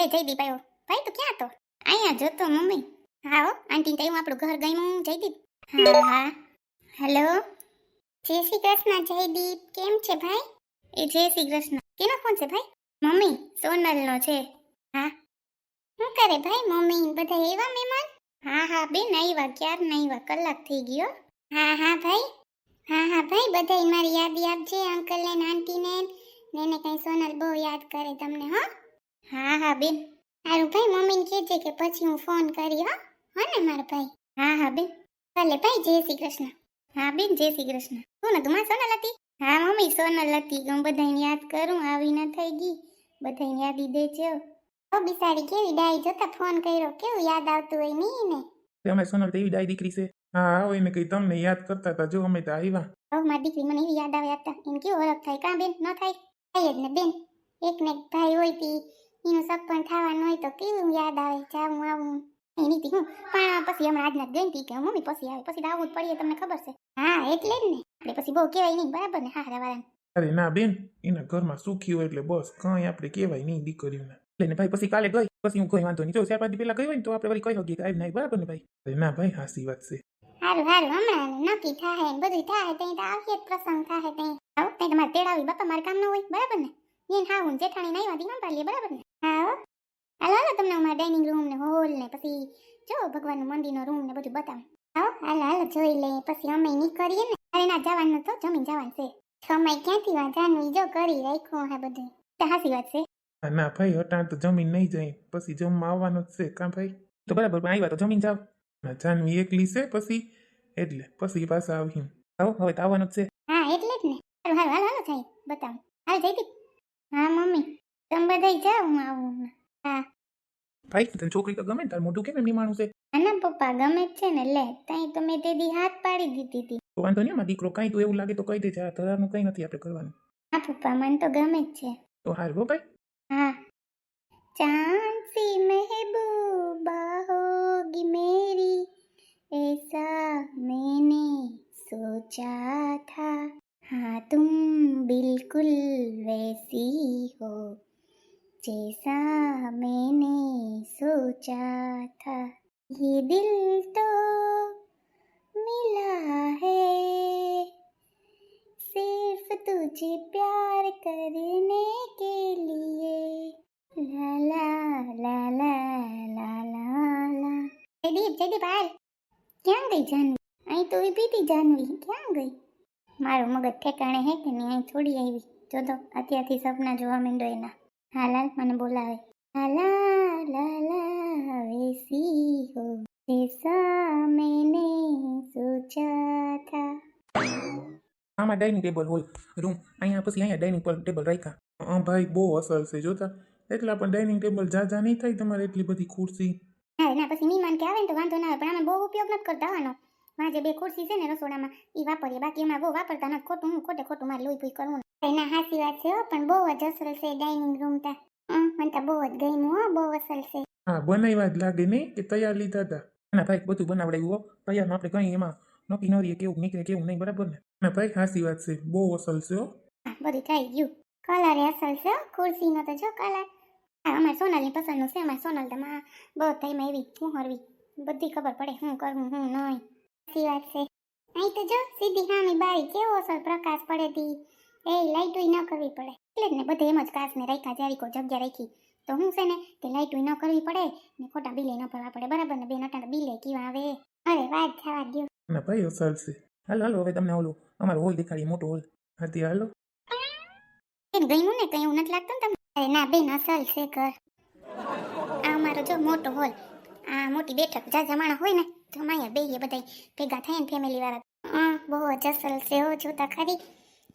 હાલે જયદીપ આવ્યો ભાઈ, તું ક્યાં તો અહીંયા જોતો મમ્મી. હા હો, આંટી હું આપણું ઘર ગયું જયદીપ હા હા. હેલો જય શ્રી કૃષ્ણ જયદીપ કેમ છે ભાઈ? એ જય શ્રી કૃષ્ણ. કેનો ફોન છે ભાઈ? મમ્મી, સોનલનો છે. હા. શું કરે ભાઈ મમ્મી? બધા એવા મહેમાન? હા હા, બેન, આવ્યા. ક્યાર ના કલાક થઈ ગયો. હા હા, ભાઈ. હા હા, ભાઈ, બધાય મારી યાદી આપજે અંકલ ને આંટી ને ને એને કઈ સોનલ બહુ યાદ કરે તમને, હો. હા હા બેન. સારું ભાઈ મમ્મીને કહેજે કે પછી હું ફોન કરી હો. હો ને મારા ભાઈ. હા હા બેન. ભલે ભાઈ જય શ્રી કૃષ્ણ. હા બેન જય શ્રી કૃષ્ણ. શું ને માં સોનલ હતી? હા મમ્મી સોનલ હતી. હું બધાને યાદ કરું આવી ના થઈ ગઈ. બધાને યાદી દેજો. ઓ બિસાડી કેવી ડાઈ? જોતા ફોન કર્યો. કેવું યાદ આવતું હોય નહીં ને? તમે સોનલ તેવી ડાઈ દીકરી છે. હા આવો એને કઈ તમને યાદ કરતા હતા. જો અમે તો આવ્યા. હવે મારી દીકરી મને એવી યાદ આવે હતા. એમ કેવું ઓળખ થાય? કાં બેન? ન થાય? થાય જ ને બેન. એક ને એક ભાઈ હોય તી. એનું સપન થવાનું હોય તો કેવું યાદ આવે? જાવું આવું. એની તી હું? પણ પછી હમણાં આજના જ ગઈ હતી કે મમ્મી પછી આવે? પછી તો આવવું જ પડીએ તમને ખબર છે? હા એટલે જ ને. આપણે પછી બહુ કહેવાય નહીં બરાબર ને? હા વાળાને અરે ના બેન એના ઘરમાં સુખી હોય એટલે બસ કઈ આપણે કહેવાય નહીં દીકરીઓને. એટલે ને ભાઈ પછી કાલે ગઈ પછી હું કોઈ વાંધો નહીં. જો ચાર પાંચ પહેલા ગઈ હોય ને તો આપણે વળી કહી શકીએ કે આવી નહીં બરાબર ને ભાઈ? અરે ના ભાઈ હાસી વાત છે. હારું હારું હમણાં નક્કી થાય બધું થાય ત્યાં તો આવીએ જ પ્રસંગ થાય ત્યાં આવું ત્યાં તમારે તેડાવી બાપા મારે કામ ન હોય બરાબર ને? એને હા હું જેઠાણી નહીં વાંધી સંભાળીએ બરાબર ને? હા હો. હાલો હાલો તમને અમારા ડાઇનિંગ રૂમ ને હોલ ને પછી જો ભગવાનનું મંદિરનો રૂમ ને બધું બતાવું. આવો હાલો હાલો જોઈ લે પછી અમે નીકળીએ ને. અરે ના જવાનું તો જમીન જવાનું છે. સમય ક્યાંથી વાંચવાનું જો કરી રાખ્યું હા બધું. તો હાસી વાત છે. ના ભાઈ અટાણ તો જમીન નહીં જાય. પછી જમવા આવવાનું જ છે કાં ભાઈ? તો બરાબર આવ્યા તો જમીન જાવ. ના જાનવી એકલી છે પછી એટલે પછી પાછા આવ્યું આવો હવે તો આવવાનું જ છે. હા એટલે જ ને. હાલો હાલો હાલો થાય બતાવું. હાલ જઈ હા મમ્મી. તમે બધાય જાઓ હું હા. ભાઈ તને છોકરી તો ગમે ને તાર મોઢું કેમ એમની માણું છે આના પપ્પા ગમે જ છે ને લે તાઈ તો મેં તે દી હાથ પાડી દીધી હતી તો વાંધો નહીં મારા દીકરો કાંઈ તું એવું લાગે તો કહી દેજે આ તારાનું કંઈ નથી આપણે કરવાનું. હા પપ્પા મને તો ગમે જ છે. તો હાલ હો ભાઈ. હા. ચાંદ સી મહેબૂબ सिर्फ तुझे प्यार करने के लिए ला ला ला ला ला ला ला જયદીપ જયદીપ હાલ ક્યાં ગઈ જાનવી અહીં તો ઊભી હતી જાનવી ક્યાં ગઈ મારું મગજ ઠેકાણે હે કે નહીં અહીં થોડી આવી જો તો અત્યારથી સપના જોવા માંડો એના હા લાલ મને બોલાવે લા લા લા લા આમાં ડાઇનિંગ ટેબલ હોય. રૂમ અહીંયા પછી અહીંયા ડાઇનિંગ પર ટેબલ રાખ્યા. હા ભાઈ બહુ અસર છે જોતા. એટલા પણ ડાઇનિંગ ટેબલ જાજા નહીં થાય તમારે એટલી બધી ખુરશી. હા ના પછી મહેમાન કે આવે ને તો વાંધો ના આવે પણ અમે બહુ ઉપયોગ નથી કરતા આનો. માં જે બે ખુરશી છે ને રસોડામાં એ વાપરીએ. બાકી એમાં બહુ વાપરતા નથી. ખોટું હું ખોટે ખોટું મારે લોહી ભૂઈ કરવું એના સાચી વાત છે પણ બહુ જ અસર છે ડાઇનિંગ રૂમ તા. મને તો બહુ જ ગમ્યું હો બહુ અસર છે. હા બનાવ્યા જ લાગે નહીં કે તૈયાર લીધા હતા ના ભાઈ બધું બનાવડાવ્યું હો. તૈયારમાં આપણે કંઈ એમાં નક્કી ન રહીએ કેવું નીકળે કેવું નહીં બરાબર ને ના ભાઈ હાસી વાત છે બહુ અસલ છે હો થઈ ગયું કલર અસલ છે હો, ખુરશીનો તો જો કલર હા અમારે સોનલની પસંદનું છે અમારે સોનલ તો માં થઈમાં એવી હું હરવી બધી ખબર પડે હું કરવું હું નહીં સાચી વાત છે અહીં તો જો સીધી હામી બારી કેવો અસલ પ્રકાશ પડે તી એ લાઈટું ન કરવી પડે એટલે ને બધે એમ જ કાચને રાખ્યા જ્યારે કોઈ જગ્યા રાખી તો હું છે ને કે લાઈટું ન કરવી પડે ને ખોટા બિલે ન ભરવા પડે બરાબર ને બે નટા બિલે કીવા આવે અરે વાત થવા દ્યો ના ભાઈ અસલ છે હાલો હાલો હવે તમને ઓલું અમારો હોલ દેખાડીએ મોટો હોલ હાથી હાલો બેન ગયું ને કઈ એવું નથી લાગતું ને તમને ના બેન અસલ છે ઘર આ અમારો જો મોટો હોલ આ મોટી બેઠક જાજા માણા હોય ને તો અહીંયા બેહીએ બધા ભેગા ને ફેમિલી વાળા હા બહુ જ અસલ છે હો જોતા ખરી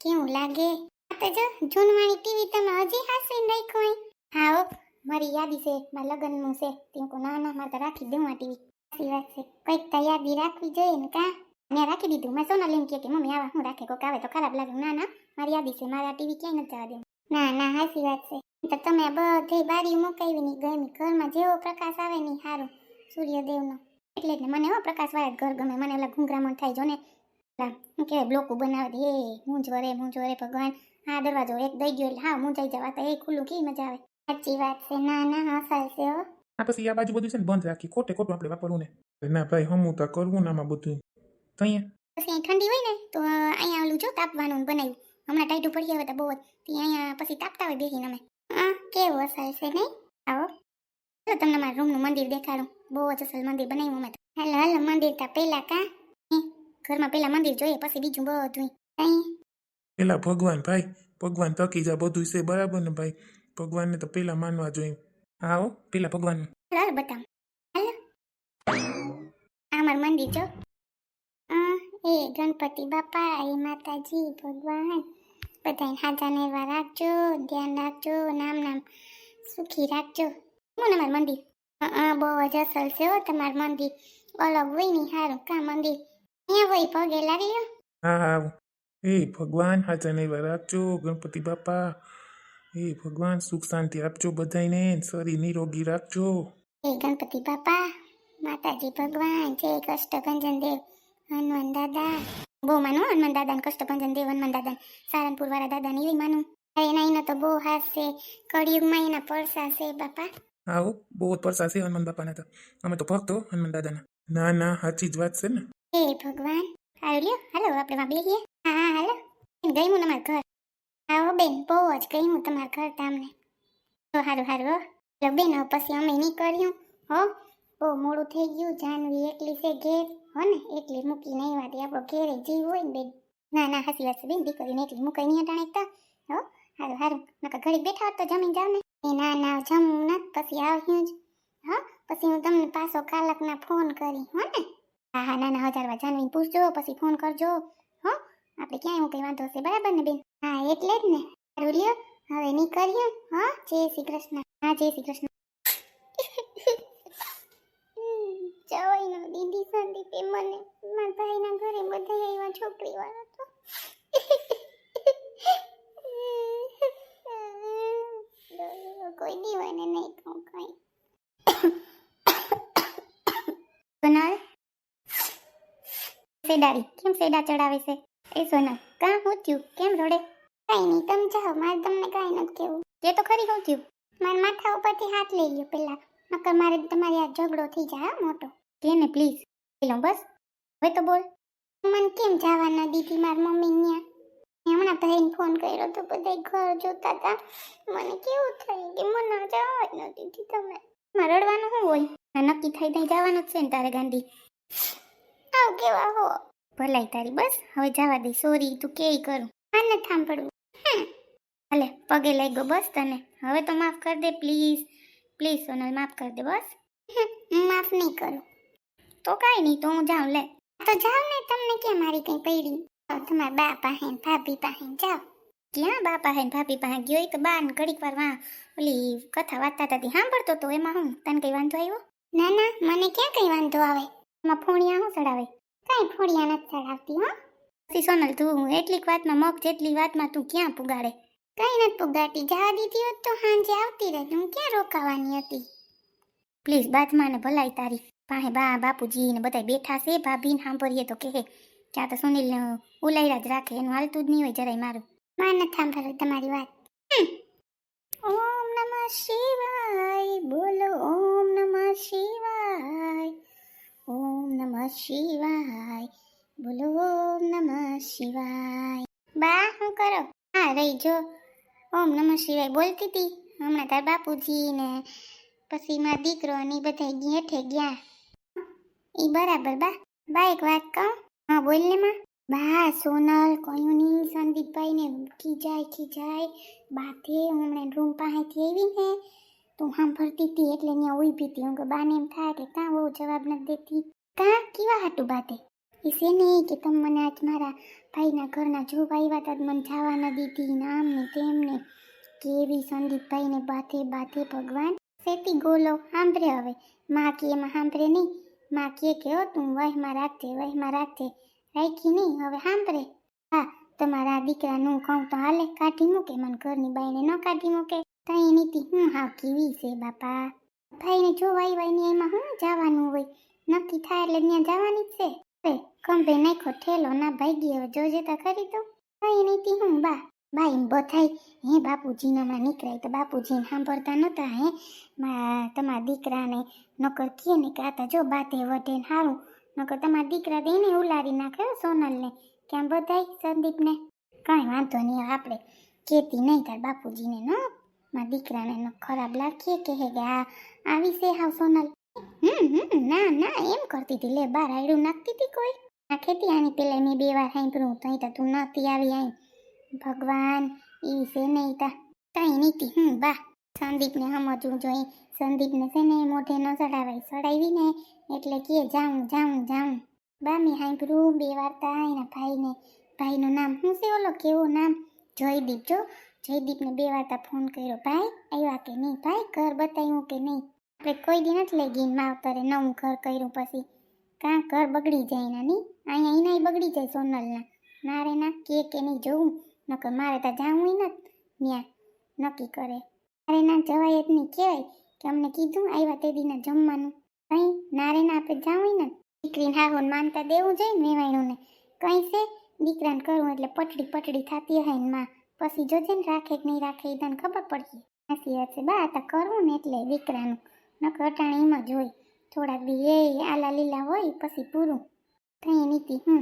કેવું લાગે આ તો જો જૂનવાણી ટીવી તમે હજી હાસવીને રાખ્યું હોય હા હો મારી યાદી છે મારા લગ્નનું છે તેમ કો ના ના મારે રાખી દઉં આ ટીવી સાચી વાત છે, કંઈક તો રાખવી જોઈએ ને કા? મેં રાખી દીધું. મેં સોના લઈને કહે કે મમ્મી, આવા હું રાખે? કોક આવે તો ખરાબ લાગે. ના ના, મારી યાદી છે, મારા ટીવી ક્યાંય નથી જવા દેવું. ના ના હાસી વાત છે. તો તમે બધે બારી મુકાવી ની ગમી ઘરમાં જેવો પ્રકાશ આવે ને સારું સૂર્યદેવનો. એટલે જ મને હો પ્રકાશ વાળા ઘર ગમે, મને ઓલા ઘૂંઘરામણ થાય, જો ને. હું કહેવાય બ્લોકો બનાવે એ મૂંઝ વરે મૂંઝ વરે, ભગવાન. આ દરવાજો એક દઈ ગયો એટલે, હા, મૂંઝાઈ જવા તો એ ખુલ્લું કેવી મજા આવે? સાચી વાત છે. ના ના હા છે હો. આ પછી આ બાજુ બધું છે ને બંધ રાખી ખોટે ખોટું આપણે વાપરવું ને. ના ભાઈ હમું તો કરવું ને આમાં બધું. તો અહીંયા? પછી અહીં ઠંડી હોય ને તો અહીંયા ઓલું જો તાપવાનું બનાવ્યું. હમણાં ટાઈટું પડી આવે તો બહુ જ. અહીંયા પછી તાપતા હોય બેસીને અમે. હા કેવું અસર છે નહીં? આવો. ચાલો તમને મારા રૂમનું મંદિર દેખાડું. બહુ જ અસલ મંદિર બનાવ્યું અમે તો. હાલો હાલો મંદિર તા પેલા કા? હે, ઘરમાં પેલા મંદિર જોઈએ પછી બીજું બધું અહીં. પેલા ભગવાન ભાઈ ભગવાન તકી જા બધું છે. બરાબર ને ભાઈ? ભગવાનને તો પેલા માનવા જોઈએ. હો પેલા ભગવાન. હાલો હાલો બતાવ હાલો. આ મારું મંદિર જો. એ ગણપતિ બાપા એ માતાજી ભગવાન. બધાને હાજાને એવા રાખજો ધ્યાન રાખજો નામ નામ સુખી રાખજો. હું ને મારું મંદિર? હા બહુ જ અસલ છે હો તમારું મંદિર. અલગ હોય નહીં સારું. કા મંદિર? અહીંયા હોય પગે લાગી હા હા એ ભગવાન હાજાને એવા રાખજો ગણપતિ બાપા. એ ભગવાન સુખ શાંતિ આપજો બધાને શરીર નિરોગી રાખજો. એ ગણપતિ બાપા માતાજી ભગવાન જય કષ્ટભંજન દેવ હનુમાન દાદા. બહુ માનું હનુમાન દાદા કષ્ટભંજન દેવ હનુમાન દાદા સારણપુર વાળા દાદા ને એવી માનું. એના એના તો બહુ હાથ છે કળિયુગમાં એના પરસા છે બાપા. આવો બહુ પરસા છે હનુમાન બાપાને તો. અમે તો ભક્તો હનુમાન દાદાના. ના ના સાચી જ વાત છે ને. હે ભગવાન આવ્યો લ્યો. હાલો આપણે બેસીએ હા હા હાલો. ગયું તમારું ઘર. આવો બેન, બહુ જ કહી હું તમારા ઘર તમને તો સારું સારું હો. લો બેન પછી અમે નહીં કર્યું હો. બહુ મોડું થઈ ગયું, જાનવી એકલી છે ઘેર, હો ને, એકલી મૂકીને આવ્યા તે આપણો ઘેરે જીવ હોય ને બેન. ના ના, હાસી વાત છે બેન, દીકરીને એકલી મૂકાઈ નહીં અટાણે તો, હો. સારું સારું નકર ઘડીક બેઠા હોત તો જમીન જાવ ને એ ના ના જમું નથી પછી આવ્યું જ, હા. પછી હું તમને પાછો કાલકના ફોન કરી, હો ને. હા હા, ના ના, હજાર વાર જાનવીને પૂછજો, પછી ફોન કરજો, હો. આપણે ક્યાંય હું કંઈ વાંધો હશે, બરાબર ને બેન? હા, એટલે જ ને. સારું લ્યો હવે નીકળ્યું હા, જય શ્રી કૃષ્ણ. હા, જય શ્રી કૃષ્ણ. જવાઈ નો દીદી સંદીપ મને, મારા ભાઈના ઘરે બધા આવ્યા છોકરી વાળા તો કોઈ દીવાને નહીં કહું કઈ. સોનલ સેડારી કેમ સેડા ચડાવે છે? એ સોનલ. કાં હું થયું? કેમ રડે? કઈ નહીં, તમે જાઓ, મારે તમને કાંઈ નથી કેવું જે તો ખરી હું થયું. મારા માથા ઉપરથી હાથ લઈ લ્યો પેલા નકર મારે તમારી આ ઝઘડો થઈ જાય મોટો. કે ને પ્લીઝ પેલો બસ. હવે તો બોલ. મને કેમ જવા ન દીધી મારી મમ્મી ન્યા? હમણાં ભાઈને ફોન કર્યો તો બધા ઘર જોતા હતા મને કેવું થયું કે મને જવા જ ન દીધી તમે? મારે રડવાનું શું હોય? નક્કી થઈ થઈ જવાનું જ છે ને તારે ગાંધી. આવ કેવા હો? ભલાઈ તારી બસ? હવે જવા દે સોરી તું કેય કરું. આ નથી સાંભળવું હમ. ભલે પગે લાગ્યો બસ તને. હવે તો માફ કર દે પ્લીઝ. પ્લીઝ સોનલ માફ કર દે બસ. માફ નહીં કરું. તો કાંઈ નહીં તો હું જાઉં લે. તો જાઓ ને તમને ક્યાં મારી કંઈ પડી? તમારા બા પાસે ભાભી પાસે જાઓ ક્યાં બા પાસે ને ભાભી પાસે ગયો તો બા ને ઘડીક વાર વાં ઓલી કથા વાંચતા હતા સાંભળતો તો એમાં હું? તને કઈ વાંધો આવ્યો? ના ના મને ક્યાં કઈ વાંધો આવે? એમાં ફોણિયા શું ચડાવે? કાંઈ ફોડિયા નથી ચડાવતી, હો. પછી સોનલ તું એટલીક વાતમાં મગ જેટલી વાતમાં તું ક્યાં પુગાડે? કઈ નથી પુગાડતી. જવા દીધી હોત તો સાંજે આવતી રહે. હું ક્યાં રોકાવાની હતી? પ્લીઝ બાજમાં ને ભલાઈ તારી. પાસે બા, બાપુજી ને બધા બેઠા છે. ભાભીને સાંભળીએ તો કહે. ક્યાં તો સુનિલ ઉલાયરા જ રાખે. એનું હાલતું જ નહીં હોય જરાય મારું. માં નથી સાંભળ્યું તમારી વાત. ઓમ નમઃ શિવાય. બોલો, ઓમ નમઃ શિવાય. ઓમ નમઃ શિવાય. શિવાય. બા, શું કરો? હા, રહી, જો. ઓમ નમઃ શિવાય. બોલતી હતી હમણાં તાર બાપુજી ને પછી મારા દીકરો ને બધા હેઠે ગયા. ઈ બરાબર, બા. બા, એક વાત કહું? હા, બોલ ને માં. બા, સોનલ કયું નહીં સંદીપભાઈ ને ખીજાય ખીજાય. બાથે હમણાં રૂમ પાસેથી આવી ને, તું સાંભળતી હતી એટલે ત્યાં ઊભી હતી હું કે બાને એમ થાય કે કાં બહુ જવાબ નથી દેતી. કાં? કેવા હાટું બાતે એ છે કે તમે મને આજ મારા ભાઈના ઘરના જોવા આવ્યા હતા મને જવા ન દીધી નામ ને તેમને કેવી સંદીપભાઈને બાથે બાથે ભગવાન. સેતી ગોલો, સાંભળે હવે. માં કે એમાં સાંભળે નહીં. માં કે કે હો, તું વહેમાં રાખજે વહેમાં રાખજે. રાખી નહીં, હવે સાંભળે. હા, તમારા દીકરાનું કહું તો હાલે, કાઢી મૂકે, મને ઘરની બાઈને ન કાઢી મૂકે. તઈ નીતિ, હું હાવ કેવી છે બાપા? ભાઈને જોવાઈ વાઈને એમાં હું જવાનું હોય? નક્કી થાય એટલે ત્યાં જવાની જ છે. હવે ખંભે નાખો ઠેલો ના ભાઈ ગયો જોજે તો? ખરી તો કઈ નીતિ હું, બા. બા એમ બધાય, હે બાપુજીના માં નીકળાય તો બાપુજીને સાંભળતા નહોતા, હે. મા, તમારા દીકરાને નકર કહે ને કે આ તો જો બાતે વટે હારું. નકર તમારા દીકરા દઈને ઉલારી નાખે, હો, સોનલને. કેમ બધાય, સંદીપને? કાંઈ વાંધો નહીં આપણે કહેતી નહીં તાર બાપુજીને, ન? મારા દીકરાને ખરાબ લાગીએ કે હે, કે આ આવી છે હાવ સોનલ હમ હમ, ના ના, એમ કરતી હતી. લે બાર આયડું નાખતી હતી કોઈ? નાખેતી આની પેલા મેં બે વાર સાંભળ્યું તઈ તો તું નહોતી આવી આઈ ભગવાન, ઈ છે નહીં તા. કઈ નીતિ હમ, બા, સંદીપને સમજવું જોઈએ. સંદીપને છે ને મોઢે ન ચડાવાય. ચડાવી ને એટલે કે જાઉં જાઉં જાઉં. બા, મેં સાંભળ્યું બે વાર તા એના ભાઈને. ભાઈનું નામ શું છે ઓલો? કેવું નામ? જયદીપ, જો. જયદીપને બે વાર તા ફોન કર્યો. ભાઈ, આવ્યા કે નહીં? ભાઈ, ઘર બતાવ્યું કે નહીં? આપણે કોઈ દી નથી લઈ ગઈ માવતરે નવું ઘર કર્યું પછી. કાં ઘર બગડી જાય ના નહીં? અહીંયા એનાય બગડી જાય સોનલના. મારે ના કે કે નહીં જોવું? નકર મારે તો જાવું નથી ત્યાં નક્કી કરે. મારે ના જવાય જ નહીં. કહેવાય કે અમને કીધું આવ્યા તે દીના જમવાનું. કંઈ? નારે ના આપણે જાવું ને દીકરીને હાહુન માનતા દેવું જોઈએ ને વેવાયણુંને કંઈ છે? દીકરાને કરવું એટલે પટડી પટડી થતી હોય ને માં. પછી જોજે ને રાખે કે નહીં રાખે એ તને ખબર પડશે હાસી હશે બા, આ કરવું ને એટલે દીકરાનું. નકર અટાણે એમ જ હોય. થોડાક દી આલા લીલા હોય, પછી પૂરું. થઈ નીતિ હું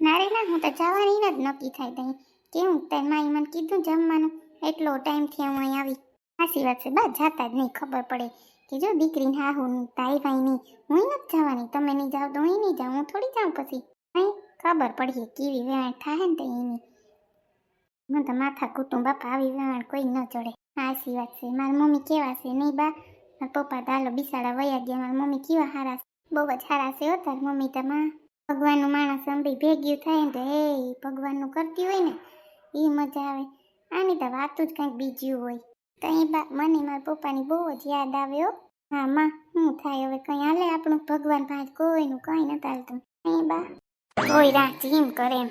નારેલા હું તો જવાની જ નક્કી થાય તઈ. કેવું તાર માઈ મને કીધું જમવાનું? એટલો ટાઈમથી હું અહીં આવી. સાચી વાત છે, બા, જાતા જ નહીં, ખબર પડે કે જો દીકરીને હા હું તાઈ ભાઈ નહીં. હું નથી જવાની, તમે નહીં જાઓ તો હું નહીં જાઉં, હું થોડી જાઉં પછી. અહીં ખબર પડી કેવી વેણ થાય ને તો એની. મને તો માથા કુટુંબ બાપા આવી વેણ કોઈ ન ચડે. સાચી વાત છે, મારી મમ્મી કેવા છે નહીં બા? મારા પપ્પા તો હાલો બિસાડા વયા ગયા, મારા મમ્મી કેવા હારા બહુ જ હારા છે હો મમ્મી તમા ભગવાનનું માણસ અંબી ભેગ્યું થાય ને તો એ ભગવાનનું કરતી હોય ને એ મજા આવે. આની તો વાતું જ કંઈક બીજું હોય. કઈ બા, મને મારા પપ્પાની બહુ જ યાદ આવે હો. હા, માં શું થાય હવે કંઈ? હાલે આપણું ભગવાન પાંચ કોઈનું કંઈ નતા હાલતું. એ બા, કોઈ રાહ જીમ કરે એમ.